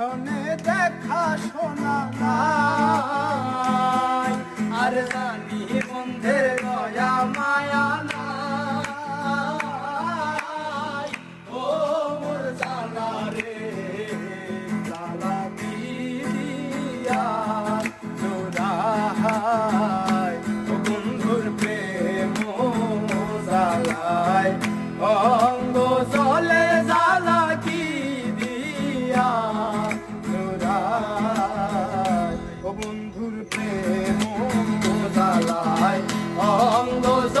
সনে দেখা শোনা নাই। আর জানি বন্ধের দয়া, মায়া নাই। ও মোর জালা রে, জালা দিয়া জোড়াই ও বন্ধুর প্রেম জালাই অঙ্গ long those